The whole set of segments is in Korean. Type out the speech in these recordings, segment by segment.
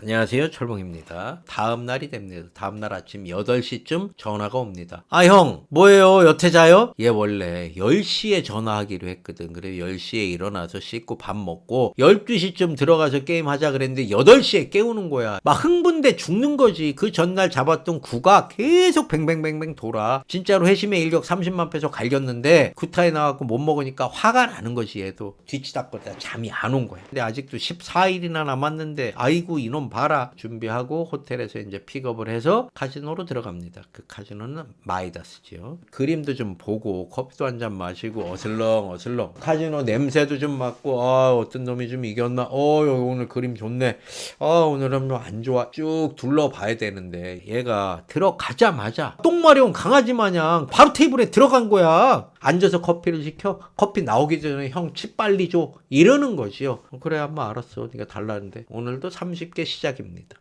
안녕하세요. 철봉입니다. 다음 날이 됩니다. 다음 날 아침 8시쯤 전화가 옵니다. 아, 형, 뭐예요? 여태 자요? 얘 원래 10시에 전화하기로 했거든. 그래 10시에 일어나서 씻고 밥 먹고 12시쯤 들어가서 게임 하자 그랬는데 8시에 깨우는 거야. 막 흥분돼 죽는 거지. 그 전날 잡았던 구가 계속 뱅뱅뱅뱅 돌아. 진짜로 회심의 일격 30만 peso 갈겼는데 구타에 나와갖고 못 먹으니까 화가 나는 거지 얘도. 뒤치다거다 잠이 안 온 거야. 근데 아직도 14일이나 남았는데 아이고 이놈 봐라. 준비하고 호텔에서 이제 픽업을 해서 카지노로 들어갑니다. 그 카지노는 마이다스지요. 그림도 좀 보고 커피도 한 잔 마시고 어슬렁 어슬렁 카지노 냄새도 좀 맡고 아 어떤 놈이 좀 이겼나 어 오늘 그림 좋네 아 오늘은 뭐 안 좋아 쭉 둘러봐야 되는데 얘가 들어가자마자 똥 마려운 강아지 마냥 바로 테이블에 들어간 거야 앉아서 커피를 시켜? 커피 나오기 전에 형 칩 빨리 줘. 이러는 거지요. 그래 한번 알았어. 네가 달라는데. 오늘도 30개 시작입니다.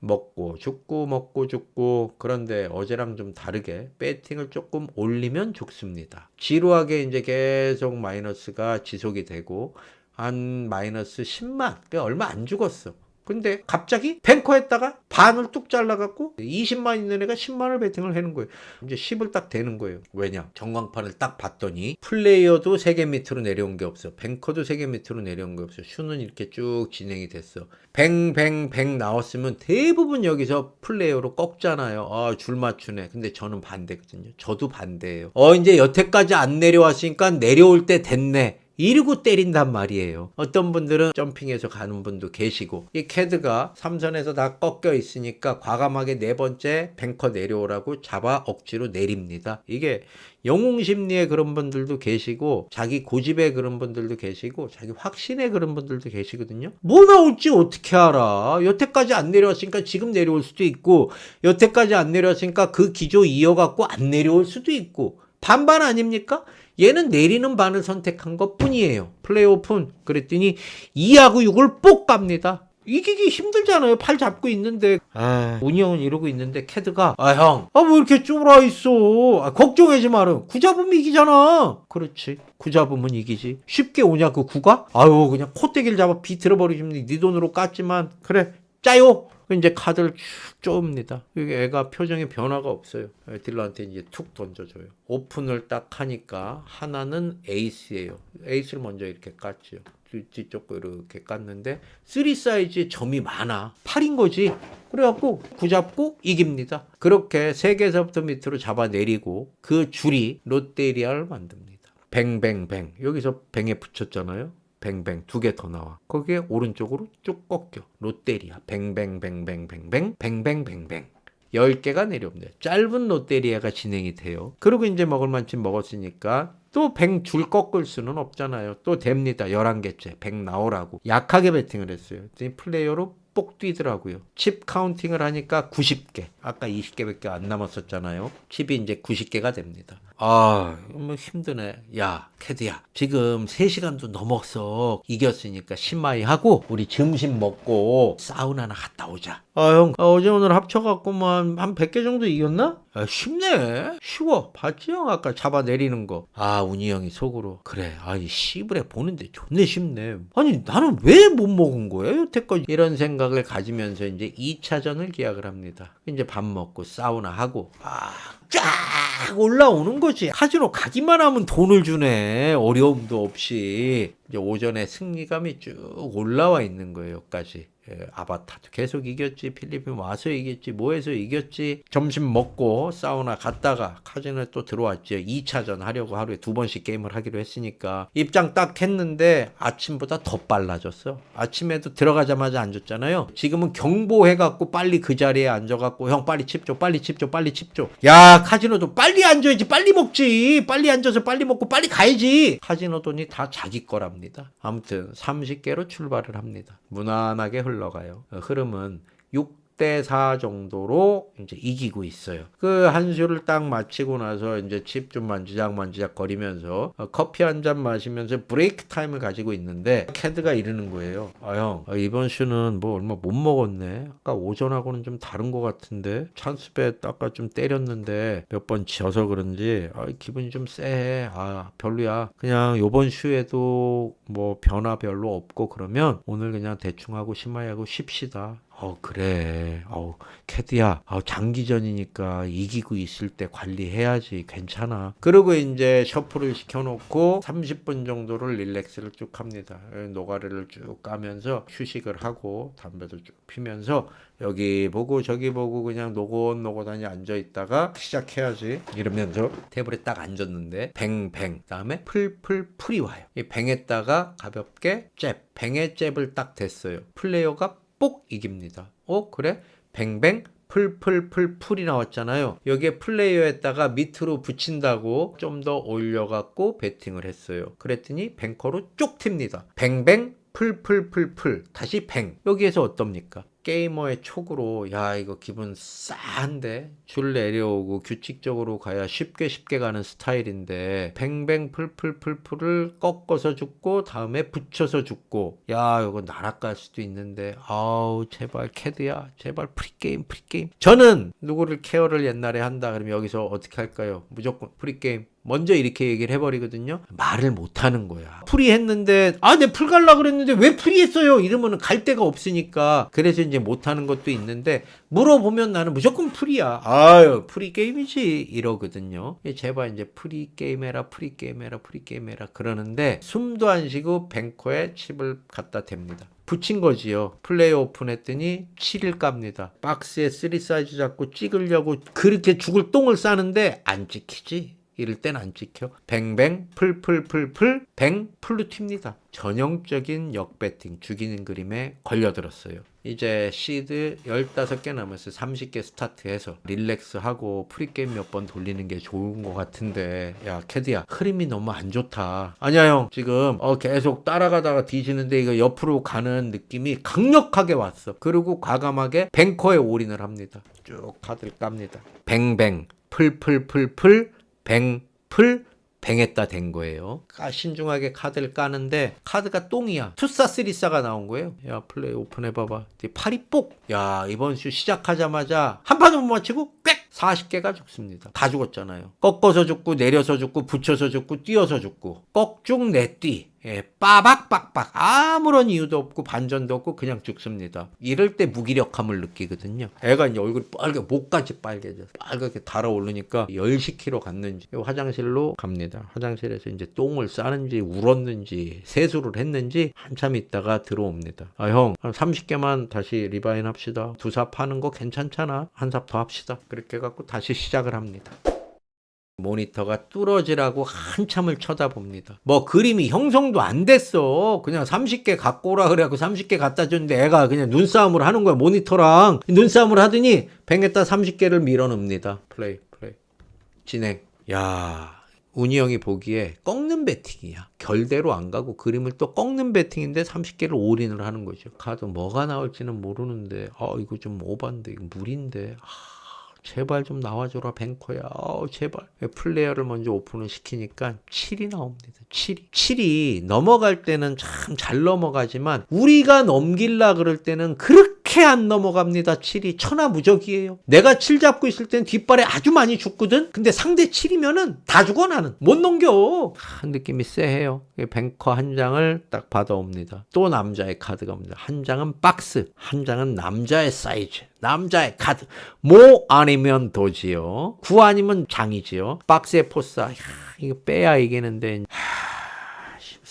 먹고 죽고 먹고 죽고. 그런데 어제랑 좀 다르게 배팅을 조금 올리면 죽습니다. 지루하게 이제 계속 마이너스가 지속이 되고 한 마이너스 10만. 그 얼마 안 죽었어. 근데 갑자기 뱅커했다가 반을 뚝 잘라갖고 20만 있는 애가 10만을 베팅을 하는 거예요. 이제 10을 딱 되는 거예요. 왜냐? 전광판을 딱 봤더니 플레이어도 3개 밑으로 내려온 게 없어. 뱅커도 3개 밑으로 내려온 게 없어. 슈는 이렇게 쭉 진행이 됐어. 뱅뱅뱅 나왔으면 대부분 여기서 플레이어로 꺾잖아요. 아, 줄 맞추네. 근데 저는 반대거든요. 저도 반대예요. 어, 이제 여태까지 안 내려왔으니까 내려올 때 됐네. 이러고 때린단 말이에요. 어떤 분들은 점핑해서 가는 분도 계시고 이 캐드가 삼선에서 다 꺾여 있으니까 과감하게 네 번째 뱅커 내려오라고 잡아 억지로 내립니다. 이게 영웅 심리의 그런 분들도 계시고 자기 고집의 그런 분들도 계시고 자기 확신의 그런 분들도 계시거든요. 뭐 나올지 어떻게 알아? 여태까지 안 내려왔으니까 지금 내려올 수도 있고 여태까지 안 내려왔으니까 그 기조 이어갖고 안 내려올 수도 있고 반반 아닙니까? 얘는 내리는 반을 선택한 것 뿐이에요. 플레이오픈. 그랬더니 2하고 6을 뽁 갑니다. 이기기 힘들잖아요. 팔 잡고 있는데. 아, 운영은 이러고 있는데 캐드가 아, 형. 아, 뭐 이렇게 쫄아 있어. 아, 걱정하지 마라. 구 잡으면 이기잖아. 그렇지. 구 잡으면 이기지. 쉽게 오냐 그 구가? 아유, 그냥 콧대기를 잡아 비틀어버리시면 네 돈으로 깠지만 그래. 짜요. 이제 카드를 쭉 쪼읍니다. 이게 애가 표정에 변화가 없어요. 딜러한테 이제 툭 던져줘요. 오픈을 딱 하니까 하나는 에이스예요. 에이스를 먼저 이렇게. 뒤- 뒤쪽 거 이렇게 깠는데 3 사이즈에 점이 많아. 8인 거지. 그래갖고 구잡고 이깁니다. 그렇게 세 개서부터 밑으로 잡아내리고 그 줄이 롯데리아를 만듭니다. 뱅뱅뱅. 여기서 뱅에 붙였잖아요. 뱅뱅 두 개 더 나와. 거기에 오른쪽으로 쭉 꺾여. 롯데리아 뱅뱅뱅뱅뱅뱅 뱅뱅뱅뱅 10개가 내려옵니다. 짧은 롯데리아가 진행이 돼요. 그리고 이제 먹을 만큼 먹었으니까 또뱅줄 꺾을 수는 없잖아요. 또 됩니다. 11개째. 뱅 나오라고. 약하게 배팅을 했어요. 플레이어로 뽁 뛰더라고요. 칩 카운팅을 하니까 90개. 아까 20개밖에 안 남았었잖아요. 칩이 이제 90개가 됩니다. 아, 뭐 힘드네. 야, 캐드야. 지금 3시간도 넘었어. 이겼으니까 신마이 하고 우리 점심 먹고 사우나나 갔다 오자. 아, 형. 아, 어제 오늘 합쳐갖고만 한 100개 정도 이겼나? 아, 쉽네. 쉬워. 봤지 형? 아까 잡아 내리는 거. 아, 운이 형이 속으로. 그래. 아이, 씨부레 보는데 존내 쉽네. 아니, 나는 왜 못 먹은 거야? 여태까지. 이런 생각을 가지면서 이제 2차전을 기약을 합니다. 이제 밥 먹고 사우나 하고. 아, 쫙 올라오는 거지. 카지노 가기만 하면 돈을 주네. 어려움도 없이. 이제 오전에 승리감이 쭉 올라와 있는 거예요, 여기까지. 예, 아바타도 계속 이겼지, 필리핀 와서 이겼지, 뭐해서 이겼지. 점심 먹고 사우나 갔다가 카지노에 또 들어왔죠. 2차전 하려고 하루에 두 번씩 게임을 하기로 했으니까. 입장 딱 했는데 아침보다 더 빨라졌어. 아침에도 들어가자마자 앉았잖아요. 지금은 경보해갖고 빨리 그 자리에 앉아갖고 형 빨리 칩 줘, 빨리 칩 줘, 빨리 칩 줘. 야, 카지노도 빨리 앉아야지, 빨리 먹지. 빨리 앉아서 빨리 먹고 빨리 가야지. 카지노 돈이 다 자기 거랍니다. 아무튼 30개로 출발을 합니다. 무난하게 흘러 가요. 어, 흐름은 6 6대 4 정도로 이제 이기고 있어요. 그 한 수를 딱 마치고 나서 이제 칩 좀 만지작 만지작 거리면서 어, 커피 한 잔 마시면서 브레이크 타임을 가지고 있는데 캐드가 이러는 거예요. 아 형, 아, 이번 슈는 뭐 얼마 못 먹었네. 아까 오전하고는 좀 다른 것 같은데 찬스bet 아까 좀 때렸는데 몇번 져서 그런지 아, 기분이 좀 쎄해. 아 별로야. 그냥 요번 슈에도 뭐 변화 별로 없고 그러면 오늘 그냥 대충 하고 심하게 쉽시다. 어 그래. 어 캐디야. 어, 장기전이니까 이기고 있을 때 관리해야지. 괜찮아. 그리고 이제 셔플을 시켜놓고 30분 정도를 릴렉스를 쭉 합니다. 노가리를 쭉 까면서 휴식을 하고 담배도 쭉 피면서 여기 보고 저기 보고 그냥 노곤노곤하니 앉아 있다가 시작해야지 이러면서 테이블에 딱 앉았는데 뱅뱅 그다음에 풀풀 풀이 와요. 이 뱅에다가 가볍게 잽 뱅에 잽을 딱 댔어요. 플레이어가 뽁 이깁니다. 어 그래? 뱅뱅 풀풀풀 풀이 나왔잖아요. 여기에 플레이어에다가 밑으로 붙인다고 좀 더 올려갖고 배팅을 했어요. 그랬더니 뱅커로 쭉 튑니다. 뱅뱅 풀풀풀풀 다시 뱅. 여기에서 어떻습니까? 게이머의 촉으로 야 이거 기분 싸한데? 줄 내려오고 규칙적으로 가야 쉽게 쉽게 가는 스타일인데 뱅뱅 풀풀풀풀을 꺾어서 죽고 다음에 붙여서 죽고 야 이거 날아갈 수도 있는데 아우 제발 캐드야 제발 프리게임 프리게임. 저는 누구를 케어를 옛날에 한다 그러면 여기서 어떻게 할까요? 무조건 프리게임 먼저 이렇게 얘기를 해버리거든요. 말을 못하는 거야. 풀이했는데 아 내 풀 갈라 그랬는데 왜 풀이했어요? 이러면은 갈 데가 없으니까 그래서 이제 못하는 것도 있는데 물어보면 나는 무조건 풀이야. 아유 풀이 게임이지 이러거든요. 예, 제발 이제 풀이 게임 해라 풀이 게임 해라 풀이 게임 해라 그러는데 숨도 안 쉬고 뱅커에 칩을 갖다 댑니다. 붙인 거지요. 플레이 오픈 했더니 7일 깝니다. 박스에 3 사이즈 잡고 찍으려고 그렇게 죽을 똥을 싸는데 안 찍히지. 이럴 땐 안 찍혀. 뱅뱅 풀풀풀풀 뱅 풀로 튑니다. 전형적인 역배팅 죽이는 그림에 걸려들었어요. 이제 시드 15개 남았어요. 30개 스타트해서 릴렉스하고 프리게임 몇 번 돌리는 게 좋은 것 같은데 야 캐디야 흐름이 너무 안 좋다. 아니야 형 지금 어 계속 따라가다가 뒤지는데 이거 옆으로 가는 느낌이 강력하게 왔어. 그리고 과감하게 뱅커에 올인을 합니다. 쭉 카드를 깝니다. 뱅뱅 풀풀풀풀 뱅풀 뱅했다 된 거예요. 까 신중하게 카드를 까는데 카드가 똥이야. 투싸 쓰리싸가 나온 거예요. 야 플레이 오픈 해봐봐. 팔이 뽁. 야 이번 슈 시작하자마자 한 판도 못 맞히고 꽥 40개가 죽습니다. 다 죽었잖아요. 꺾어서 죽고 내려서 죽고 붙여서 죽고 뛰어서 죽고 꺽죽 내뛰. 예, 빠박빡박 아무런 이유도 없고 반전도 없고 그냥 죽습니다. 이럴 때 무기력함을 느끼거든요. 애가 이제 얼굴이 빨개 목까지 빨개져 빨갛게 달아오르니까 10kg 갔는지 화장실로 갑니다. 화장실에서 이제 똥을 싸는지 울었는지 세수를 했는지 한참 있다가 들어옵니다. 아형 30개만 다시 리바인 합시다. 두삽 파는 거 괜찮잖아. 한 삽 더 합시다. 그렇게 갖고 다시 시작을 합니다. 모니터가 뚫어지라고 한참을 쳐다봅니다. 뭐 그림이 형성도 안 됐어. 그냥 30개 갖고 오라 그래갖고 30개 갖다 줬는데 애가 그냥 눈싸움을 하는 거야. 모니터랑 눈싸움을 하더니 뱅에다 30개를 밀어넣습니다. 플레이 플레이 진행. 야 운이 형이 보기에 꺾는 배팅이야. 결대로 안 가고 그림을 또 꺾는 배팅인데 30개를 올인을 하는 거죠. 카드 뭐가 나올지는 모르는데 아 이거 좀 오반데 이거 물인데 아, 제발 좀 나와줘라 뱅커야. 아우 제발. 플레이어를 먼저 오픈을 시키니까 7이 나옵니다. 7이. 7이 넘어갈 때는 참 잘 넘어가지만 우리가 넘길라 그럴 때는 그렇게 안 넘어갑니다. 7이 천하무적이에요. 내가 7 잡고 있을 땐 뒷발에 아주 많이 죽거든? 근데 상대 7이면은 다 죽어 나는. 못 넘겨. 한 느낌이 쎄해요. 뱅커 한 장을 딱 받아옵니다. 또 남자의 카드가 옵니다. 한 장은 박스 한 장은 남자의 사이즈 남자의 카드. 모 아니면 도지요. 구 아니면 장이지요. 박스의 포사 야, 이거 빼야 이기는데. 하,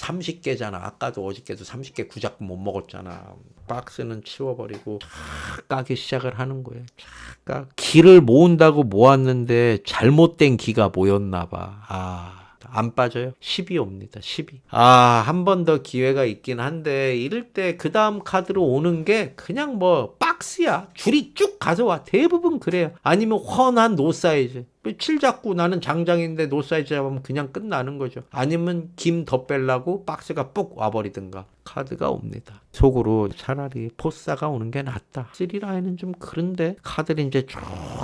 30개잖아 아까도 어저께도 30개 구잡고 못 먹었잖아 박스는 치워버리고 쫙 까기 시작을 하는 거예요 쫙 까. 기를 모은다고 모았는데 잘못된 기가 모였나 봐 아 안 빠져요? 10이 옵니다. 12. 아, 한 번 더 기회가 있긴 한데 이럴 때 그 다음 카드로 오는 게 그냥 뭐 박스야. 줄이 쭉 가져와. 대부분 그래요. 아니면 훤한 노 사이즈. 7 잡고 나는 장장인데 노 사이즈 잡으면 그냥 끝나는 거죠. 아니면 김 더 빼려고 박스가 뽁 와버리든가. 카드가 옵니다. 속으로 차라리 포사가 오는 게 낫다. 3라인은 좀 그런데 카드를 이제 쭉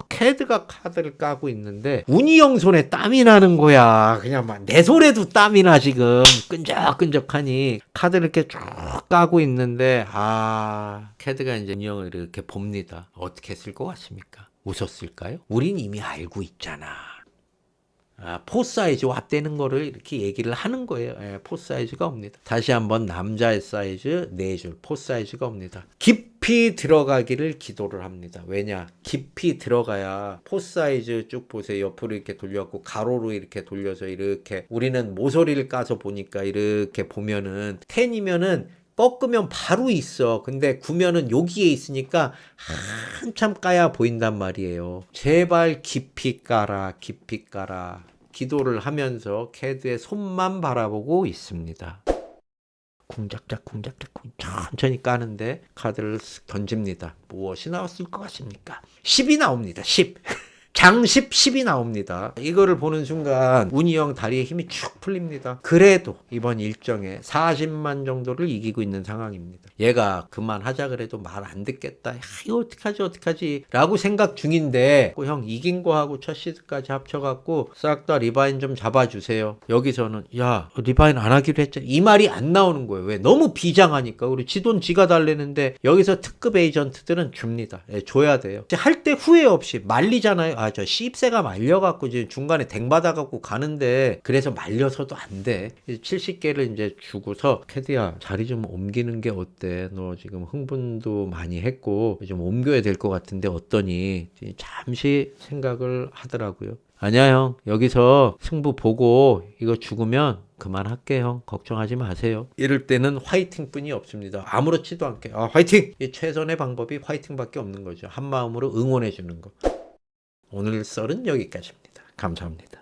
캐드가 카드를 까고 있는데 운이 형 손에 땀이 나는 거야. 그냥 막 내 손에도 땀이 나 지금 끈적끈적하니 카드를 이렇게 쭉 까고 있는데 아 캐드가 이제 운이 형을 이렇게 봅니다. 어떻게 했을 것 같습니까? 웃었을까요? 우린 이미 알고 있잖아. 아, 포 사이즈 왓되는 거를 이렇게 얘기를 하는 거예요. 예, 포 사이즈가 옵니다. 다시 한번 남자의 사이즈 네 줄, 포 사이즈가 옵니다. 깊이 들어가기를 기도를 합니다. 왜냐? 깊이 들어가야 포 사이즈 쭉 보세요. 옆으로 이렇게 돌려갖고 가로로 이렇게 돌려서 이렇게 우리는 모서리를 까서 보니까 이렇게 보면은 텐이면은 꺾으면 바로 있어. 근데 구면은 여기에 있으니까 한참 까야 보인단 말이에요. 제발 깊이 까라, 깊이 까라. 기도를 하면서 캐드의 손만 바라보고 있습니다. 쿵작작 쿵 천천히 까는데 카드를 쓱 던집니다. 무엇이 나왔을 것 같습니까? 10이 나옵니다. 10. 장십 10이 나옵니다. 이거를 보는 순간 운이 형 다리에 힘이 축 풀립니다. 그래도 이번 일정에 40만 정도를 이기고 있는 상황입니다. 얘가 그만하자 그래도 말 안 듣겠다. 야, 이거 어떡하지 어떡하지 라고 생각 중인데 그형 이긴 거하고 첫 시드까지 합쳐갖고 싹 다 리바인 좀 잡아주세요. 여기서는 야 리바인 안 하기로 했잖아. 이 말이 안 나오는 거예요. 왜? 너무 비장하니까. 우리 지돈 지가 달래는데 여기서 특급 에이전트들은 줍니다. 예, 줘야 돼요. 할 때 후회 없이 말리잖아요. 아저 씹새가 말려갖고 이제 중간에 댕 받아갖고 가는데 그래서 말려서도 안 돼. 70개를 이제 주고서 캐디야 자리 좀 옮기는 게 어때? 너 지금 흥분도 많이 했고 좀 옮겨야 될 것 같은데 어떠니? 잠시 생각을 하더라고요. 아니야 형 여기서 승부 보고 이거 죽으면 그만할게 형 걱정하지 마세요 이럴 때는 화이팅 뿐이 없습니다 아무렇지도 않게 아 화이팅 이 최선의 방법이 화이팅 밖에 없는 거죠 한 마음으로 응원해 주는 거 오늘 썰은 여기까지입니다. 감사합니다